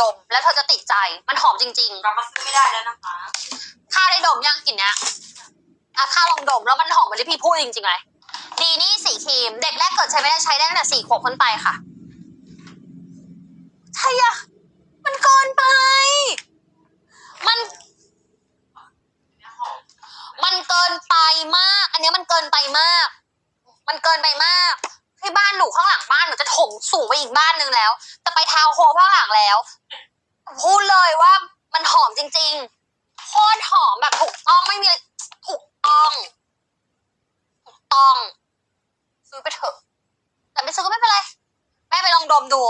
ดม แล้วเธอจะติดใจ มันหอมจริง กลับมาซื้อไม่ได้แล้วนะคะ ๆ ข้าได้ดมยังกลิ่นเนี้ยอะข้าลองดมแล้วมันหอมเหมือนที่พี่พูดจริงๆเลยดีนี่สีครีม เด็กแรกเกิดใช้ไม่ได้ใช้ได้ตั้งแต่สี่ขวบขึ้นไปค่ะ ใช่อะมันเกินไป มัน มันเกินไปมาก อันเนี้ยมันเกินไปมาก มันเกินไปมาก ที่บ้านหนูข้างหลังบ้านหนูจะถมสูงไปอีกบ้านนึงแล้ว จะไปทาวน์โฮมข้างหลังแล้ว พูดเลยว่ามันหอมจริงๆ โคตรหอมแบบถูกต้องไม่มีอะไรถูกต้องถูกต้องซื้อไปเถอะ แต่ไม่ซื้อก็ไม่เป็นไร แม่ไปลองดมดู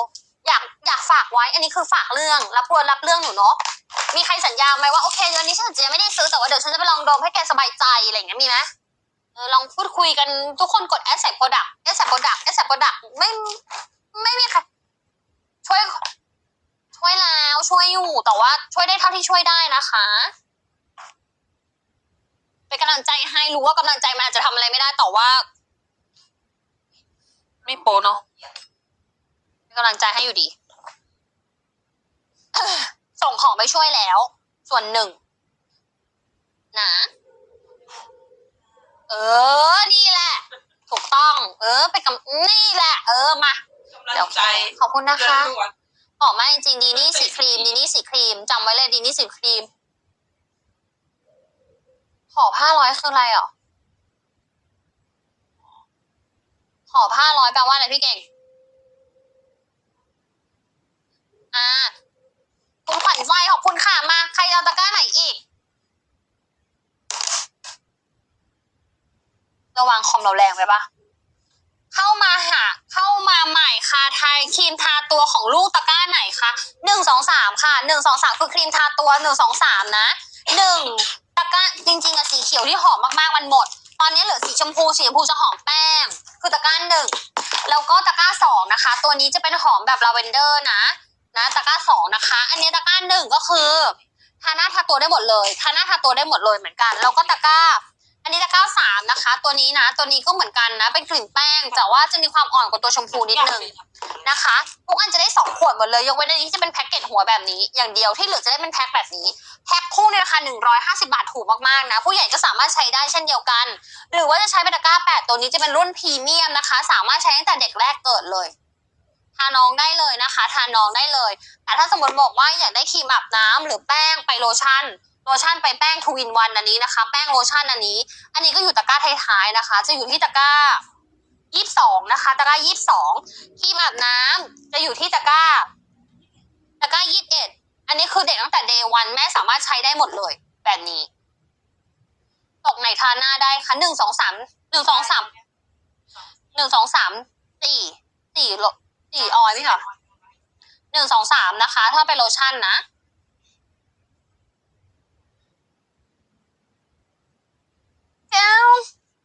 อยากอยากฝากไว้ อันนี้คือฝากเรื่อง รับรวนรับเรื่องหนูเนาะ มีใครสัญญาไหมว่าโอเคเดือนนี้ฉันจะไม่ได้ซื้อแต่ว่าเดี๋ยวฉันจะไปลองดมให้แกสบายใจอะไรอย่างเงี้ยมีไหม เออลองพูดคุยกันทุกคนกดแอสเซทโปรดักแอสเซทโปรดักแอสเซทโปรดักไม่ไม่มีใครช่วย ช่วยแล้วช่วยอยู่แต่ว่าช่วยได้เท่าที่ช่วยได้นะคะเป็นกำลังใจให้รู้ว่ากำลังใจมันอาจจะทำอะไรไม่ได้แต่ว่า ไม่โปเนาะเป็นกำลังใจให้อยู่ดี ส่งของไปช่วยแล้ว ส่วนหนึ่ง นะ เออ นี่แหละ ถูกต้อง เออ ไปกับนี่แหละ เออ มา กำลังเดี๋ยวใจขอบคุณนะคะเดือด่วนหอมมากจริงๆดีนี่สีครีม ดีนี่สีครีมจำไว้เลยดีนี่สีครีมขอห้าร้อยคืออะไรอะขอห้าร้อยแปลว่าอะไรพี่เก่ง อ่า คุณขวัญใจขอบคุณค่ะ มา ใครเอาตะกร้าไหนอีก ระวังคอมเราแรงไปปะเข้ามาหาเข้ามาใหม่ค่ะไทยครีมทาตัวของลูกตะกร้าไหนคะหนึ่งสองสามค่ะหนึ่งสองสามคือครีมทาตัวหนึ่งสองสามนะหนึ่งตะกร้าจริงๆอะสีเขียวที่หอมมากๆมันหมด ตอนนี้เหลือสีชมพูสีชมพูจะหอมแป้ง คือตะกร้าหนึ่งแล้วก็ตะกร้าสองนะคะ ตัวนี้จะเป็นหอมแบบลาเวนเดอร์นะ นะตะกร้าสองนะคะ อันนี้ตะกร้าหนึ่งก็คือทาหน้าทาตัวได้หมดเลยทาหน้าทาตัวได้หมดเลยเหมือนกัน แล้วก็ตะกร้า อันนี้ตะกร้าสามนะคะ ตัวนี้นะ ตัวนี้ก็เหมือนกันนะ เป็นกลิ่นแป้ง แต่ว่าจะมีความอ่อนกว่าตัวชมพูนิดนึงนะคะทุกอันจะได้สองขวดหมดเลย ยกเว้นอันนี้ที่จะเป็นแพ็กเกจหัวแบบนี้ อย่างเดียวที่เหลือจะได้เป็นแพ็คแบบนี้ แพ็คคู่ในราคา 150 บาทถูกมากๆนะ ผู้ใหญ่ก็สามารถใช้ได้เช่นเดียวกัน หรือว่าจะใช้เป็นตะกร้าแปดตัวนี้จะเป็นรุ่นพรีเมียมนะคะ สามารถใช้ตั้งแต่เด็กแรกเกิดเลยทาน้องได้เลยนะคะ ทาน้องได้เลย แต่ถ้าสมมติบอกว่าอยากได้ครีมอาบน้ำหรือแป้งไปโลชั่น โลชั่นไปแป้งทูอินวันอันนี้นะคะ แป้งโลชั่นอันนี้ อันนี้ก็อยู่ตะกร้าท้ายๆนะคะ จะอยู่ที่ตะกร้ายี่สองนะคะ ตะกร้ายี่สองครีมอาบน้ำจะอยู่ที่ตะกร้า ตะกร้ายี่สิบเอ็ดอันนี้คือเด็กตั้งแต่เดย์วันแม่สามารถใช้ได้หมดเลย แบบนี้ ตกไหนทาหน้าได้คะหนึ่งสองสามหนึ่งสองสามหนึ่งสองสามสี่สี่โลสี่ออยล์ไหมคะหนึ่งสองสามนะคะ ถ้าเป็นโลชั่นนะ แก้ว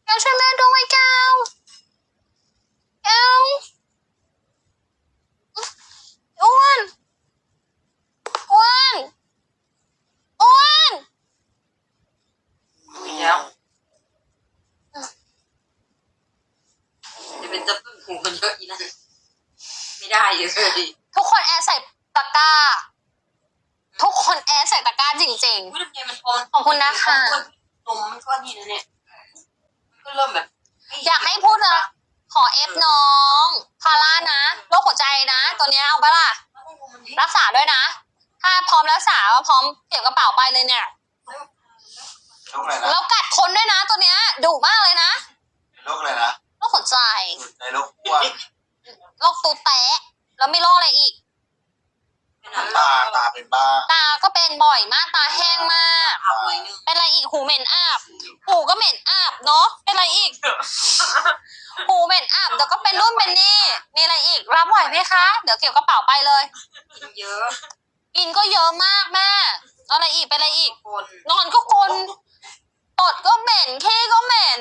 แก้วช่วยแม่ด้วยแก้วแก้วอ้วนอ้วนอ้วนดูแล้วจะเป็นจะพึ่งหูมันเยอะอีนั่นไม่ได้เยอะดิทุกคนแอร์ใส่ตะกร้า ทุกคนแอร์ใส่ตะกร้าจริงอุ้ยทำไมมันพอขอบคุณนะคะ นมมันก็นี่นะเนี่ยมัน ก็เริ่มแบบๆอยากให้พูดนะ ขอเอฟน้องพาร่านะโรคหัวใจนะ ตัวเนี้ยเอาปะล่ะ รักษาด้วยนะ ถ้าพร้อมรักษาพร้อมเก็บกระเป๋าไปเลยเนี่ย โรคอะไรนะแล้วกัดคนด้วยนะตัวเนี้ยดุมากเลยนะโรคอะไรนะโรคหัวใจในโรคอ้วนโรคตูแตะแล้วมีโรคอะไรอีก ตาตาเป็นบ้าตาก็เป็นบ่อยมากตาแห้งมากเอาไว้นึงเป็นอะไรอีกหูเหม็นอาบหูก็เหม็นอาบเนาะเป็น อะไรอีก หูเหม็นอาบเดี๋ยวก็เป็นรุ่นเป็นนี่ มีอะไรอีก รับไหวไหมคะ เดี๋ยวเก็บกระเป๋าไปเลยกินเยอะกินก็เยอะมากแม่เอาอะไรอีกเป็นอะไรอีก คนนอนก็กลนตดก็เหม็นขี้ก็เหม็น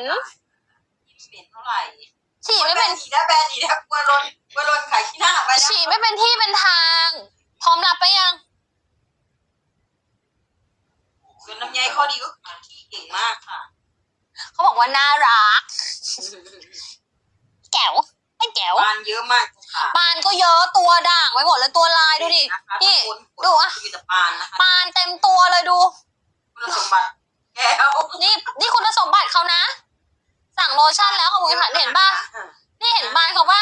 เหม็นเท่าไหร่ฉี่ไม่เป็นดีนะแบรนด์ดีนะกลัวรนกลัวรนขายขี้หน้าไปนะฉี่ไม่เป็นที่เป็นทาง พร้อมรับไปยัง ส่วนน้ำใยข้อดีก็คือขี้เก่งมากค่ะ เขาบอกว่าน่ารัก แก้วไม่แก้วบานเยอะมากขค่ะปานก็เยอะตัวด่างไปหมดเลยตัวลายดูดินะคะนี่คนดูอะ มีแต่ปานนะคะปานเต็มตัวเลยดู คุณสมบัติแก้วนี่นี่คุณสมบัติเขานะ สั่งโลชั่นแล้วของมึงหันเห็นป่ะ นี่เห็นปานเขาป่ะ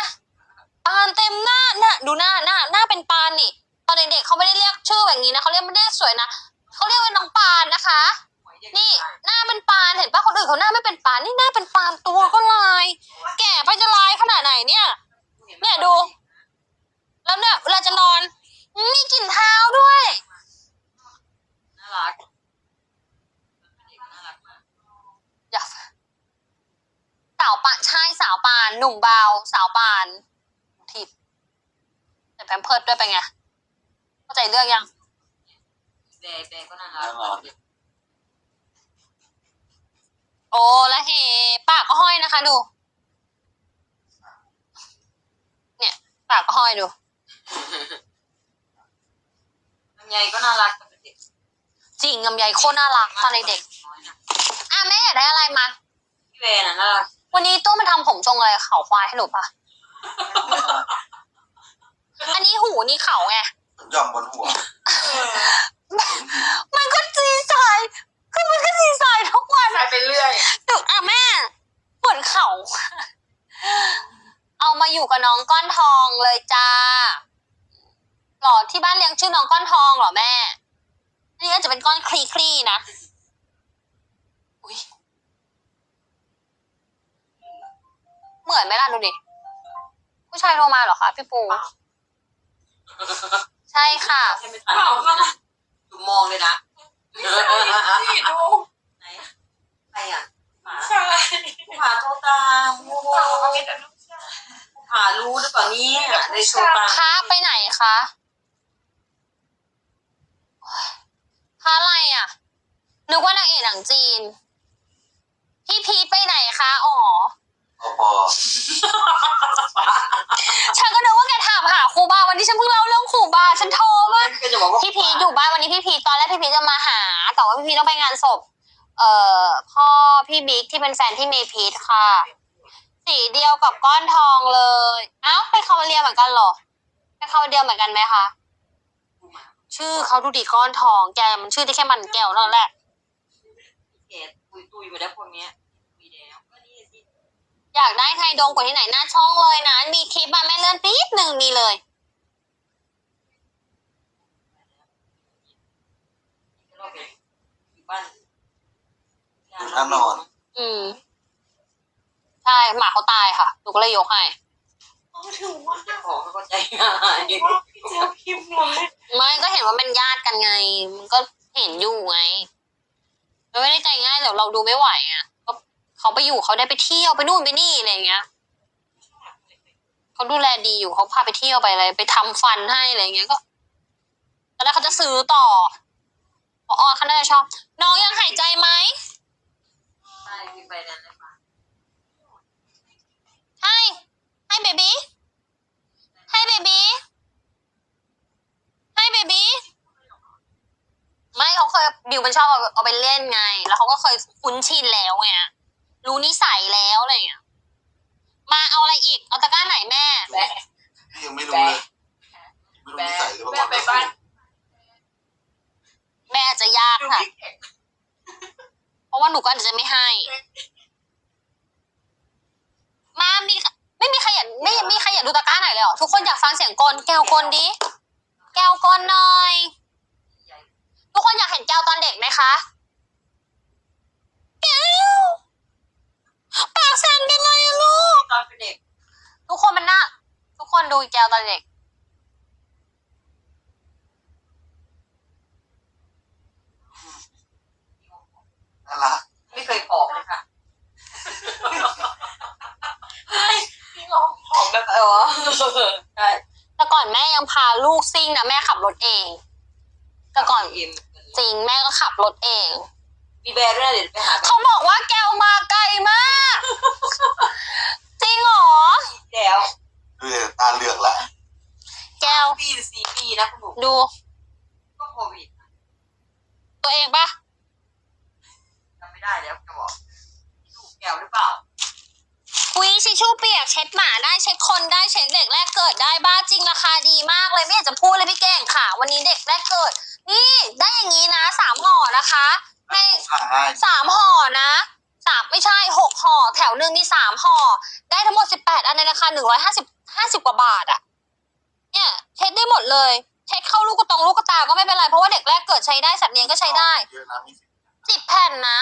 ปานเต็มหน้าน่ะดูหน้าหน้าหน้าเป็นปานนี่ ตอนเด็กๆเขาไม่ได้เรียกชื่อแบบนี้นะเขาเรียกไม่ได้สวยนะเขาเรียกว่าน้องปานนะคะ นี่หน้าเป็นปานเห็นป่ะ คนอื่นเขาหน้าไม่เป็นปานนี่หน้าเป็นปานตัวก็ลาย แก่ไปจะลายขนาดไหนเนี่ย เนี่ยดู แล้วเนี่ยเวลาจะนอน มีกลิ่นเท้าด้วยน่ารักเด็กน่ารักมากอยากสาวปานใช่สาวปานหนุ่มเบาสาวปานทิพย์แต่แพมเพิร์ดด้วยเป็นไงเข้าใจเรื่องยังแบร์แบร์ก็น่ารัก โอ้แล้วเฮปากก็ห้อยนะคะ ดู เนี่ย ปากก็ห้อยดูลำไยก็น่ารักแต่เป็นเด็กจริงลำไยโคตรน่ารักตอนเด็กๆอะแม่อยากได้อะไรมาพี่แบร์น่ะน่ารักวันนี้ตู้มันทำผมทรงอะไรเขาควายให้หนูปะอันนี้หูนี่เขาไงย่อมบนหัว มันก็จีสาย คือมันก็จีสายทุกวันใส่ไปเรื่อยตึกอะแม่เหมือนเขาเอามาอยู่กับน้องก้อนทองเลยจ้าหรอที่บ้านเลี้ยงชื่อน้องก้อนทองเหรอแม่ นี่ก็จะเป็นก้อนคลีคลีๆนะอุ้ยเหมือนไหมล่ะดูดิ ผู้ชายโทรมาเหรอคะพี่ปู ใช่ค่ะ ใช่ไม่ทันนะดูมองเลยนะนี่ดู ไหนใครอะหมา ใช่ ผาโทรตามโอ้โห เขามีแต่ลูกชาย ผารู้หรือ เปล่าเนี่ยในโทรตามค้าไปไหนคะค้าอะไรอะ นึกว่านางเอกหนังจีน พี่พีทไปไหนคะอ๋อพอพอฉันก็นึกว่าแกถามหาครูบาวันที่ฉันเพิ่งเล่าเรื่องครูบาฉันโทรมาก็จะบอกว่าพี่พีทอยู่บ้านวันนี้พี่พีทตอนแรกพี่พีทจะมาหา แต่ว่าพี่พีทต้องไปงานศพ เอ่อพ่อพี่บิ๊กที่เป็นแฟนที่เมย์พีทค่ะ สีเดียวกับก้อนทองเลย เอ้าไปคาเวเลียเหมือนกันเหรอไปคาเวเลียเหมือนกันไหมคะ ชื่อเขาดูดิก้อนทอง แกมันชื่อที่แค่มันแก้วนั่นแหละเกตตุยตุยไปแล้วคนเนี้ยตุยแล้วก็นี่สิอยากได้ไทยดงกว่าที่ไหนหน้าช่องเลยนะ มีคลิปมาแม่เลื่อนปี๊ดหนึ่งมีเลยเราไปอยู่บ้านน้ำนอน อืมใช่ หมาเขาตายค่ะ หนูก็เลยยกให้เขาถือว่าเจ้าของเขาก็ใจง่ายว่าพี่เจอพิมพ์เลยไม่ก็เห็นว่าเป็นญาติกันไง มันก็เห็นอยู่ไงมันไม่ได้ใจง่ายแต่เราดูไม่ไหวอะก็เขาไปอยู่เขาได้ไปเที่ยวไปนู่นไปนี่อะไรอย่างเงี้ยเขาดูแลดีอยู่เขาพาไปเที่ยวไปอะไรไปทำฟันให้อะไรอย่างเงี้ยก็ตอนแรกเขาจะซื้อต่อพอออนเขาน่าจะชอบ น้องยังหายใจไหมใช่พี่ไปนั่นเลยค่ะ ให้ให้เบบี้ให้เบบี้ให้เบบี้ไม่เขาเคยบิวมันชอบเอาเอาไปเล่นไง แล้วเขาก็เคยคุ้นชินแล้วไงรู้นิสัยแล้วอะไรอย่างเงี้ยมาเอาอะไรอีก เอาตะกร้าไหนแม่ แบะพี่ยังไม่รู้เลยไม่รู้นิสัยหรือแบะเปล่าไปบ้านแม่อาจจะยากดูค่ะ พี่เก่งเพราะว่าหนูก็อาจจะไม่ให้มามีไม่มีใครอยากไม่ไม่มีใครอยากดูตะกร้าไหนเลยเหรอทุกคนอยากฟังเสียงกลแก้วกลดิแก้วกลหน่อย ทุกคนอยากเห็นแก้วตอนเด็กไหมคะแก้วปากสั่นเป็นไรอะลูกตอนเป็นเด็กทุกคนมันน่าทุกคนดูแก้วตอนเด็กน่ารัก ไม่เคยผอมเลยค่ะ พี่ลองผอมแบบ เออใช่แต่ก่อนแม่ยังพาลูกซิ่งนะแม่ขับรถเอง แต่ก่อนเอ็มจริงแม่ก็ขับรถเอง มีแบร์ด้วยนะเดี๋ยวไปหาแบบเขาบอกว่าแก้วมาไกลมาก จริงเหรอ แล้วดูดิตาเหลือกละแก้ว ปีหรือสี่ปีนะคุณหนูดูก็โควิดตัวเองปะจำไม่ได้แล้วจะบอกลูกแก้วหรือเปล่า วี ชิชชู่เปียกเช็ดหมาได้เช็ดคนได้เช็ดเด็กแรกเกิดได้บ้าจริงราคาดีมากเลยไม่อยากจะพูดเลยพี่เก่งค่ะ วันนี้เด็กแรกเกิด นี่ได้อย่างนี้นะสามห่อนะคะให้ขายง่ายสามห่อนะสามไม่ใช่หกห่อแถวหนึ่งมีสามห่อได้ทั้งหมดสิบแปดอันในราคาหนึ่งร้อยห้าสิบห้าสิบกว่าบาทอะเนี่ยเช็ดได้หมดเลยเช็ดเข้าลูกกระตองลูกกระตาก็ไม่เป็นไรเพราะว่าเด็กแรกเกิดใช้ได้สัตว์เลี้ยงก็ใช้ได้เยอะนะมีสิบสิบแผ่นนะ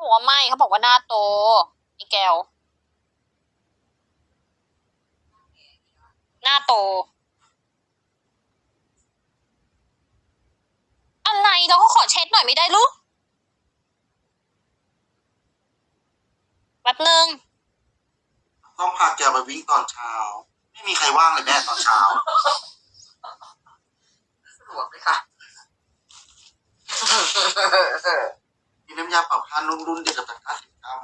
หัวไม่เขาบอกว่าหน้าโต อีแก้วหน้าโต อะไรเราก็ขอเช็ดหน่อยไม่ได้ลูกแป๊บนึงต้องพาแกไปวิ่งตอนเช้า ไม่มีใครว่างเลยแม่ตอนเช้าสะดวกเลยค่ะมีน้ำยาปรับผ้านุ่มรุ่นเดียวกับตะกร้าสิบ